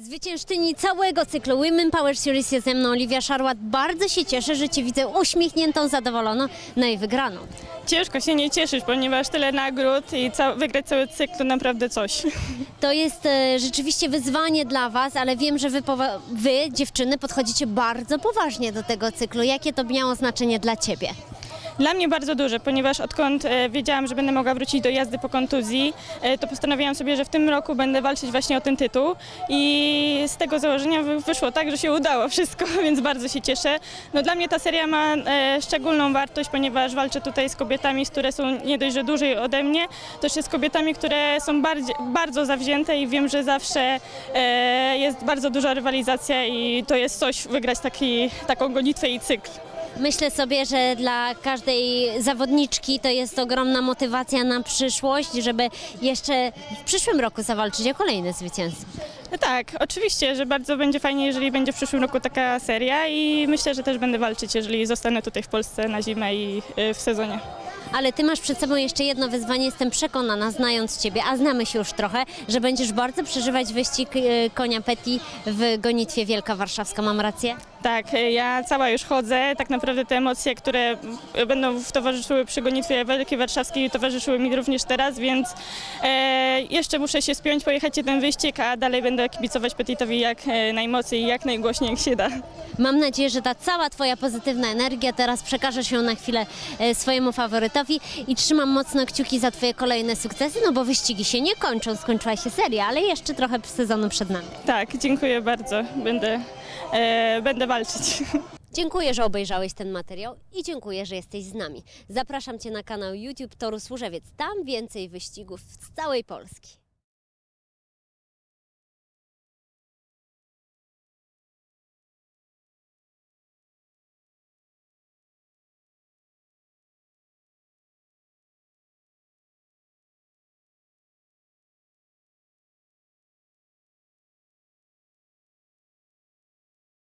Zwyciężczyni całego cyklu Women Power Series jest ze mną Oliwia Szarłat. Bardzo się cieszę, że Cię widzę uśmiechniętą, zadowoloną, no i wygraną. Ciężko się nie cieszyć, ponieważ tyle nagród i ca- wygrać cały cykl to naprawdę coś. To jest e, rzeczywiście wyzwanie dla Was, ale wiem, że wy, wy, dziewczyny, podchodzicie bardzo poważnie do tego cyklu. Jakie to miało znaczenie dla Ciebie? Dla mnie bardzo duże, ponieważ odkąd e, wiedziałam, że będę mogła wrócić do jazdy po kontuzji, e, to postanowiłam sobie, że w tym roku będę walczyć właśnie o ten tytuł i z tego założenia wy- wyszło tak, że się udało wszystko, więc bardzo się cieszę. No dla mnie ta seria ma e, szczególną wartość, ponieważ walczę tutaj z kobietami, które są nie dość, że dłużej ode mnie, jeszcze z kobietami, które są bardziej, bardzo zawzięte i wiem, że zawsze jest bardzo duża rywalizacja i to jest coś wygrać taki, taką gonitwę i cykl. Myślę sobie, że dla każdej zawodniczki to jest ogromna motywacja na przyszłość, żeby jeszcze w przyszłym roku zawalczyć o kolejne zwycięstwo. No Tak, oczywiście, że bardzo będzie fajnie, jeżeli będzie w przyszłym roku taka seria i myślę, że też będę walczyć, jeżeli zostanę tutaj w Polsce na zimę i y, w sezonie. Ale ty masz przed sobą jeszcze jedno wyzwanie, jestem przekonana, znając ciebie, a znamy się już trochę, że będziesz bardzo przeżywać wyścig e, konia Peti w gonitwie Wielka Warszawska. Mam rację? Tak, y, ja cała już chodzę, tak naprawdę te emocje, które będą w towarzyszyły przy gonitwie Wielkiej Warszawskiej, towarzyszyły mi również teraz, więc e, jeszcze muszę się spiąć, pojechać ten wyścig, a dalej będę kibicować Petitowi jak e, najmocniej i jak najgłośniej jak się da. Mam nadzieję, że ta cała twoja pozytywna energia teraz przekaże się na chwilę e, swojemu faworytowi i trzymam mocno kciuki za twoje kolejne sukcesy, no bo wyścigi się nie kończą, skończyła się seria, ale jeszcze trochę sezonu przed nami. Tak, dziękuję bardzo, będę, e, będę walczyć. Dziękuję, że obejrzałeś ten materiał i dziękuję, że jesteś z nami. Zapraszam Cię na kanał YouTube Toru Służewiec. Tam więcej wyścigów z całej Polski.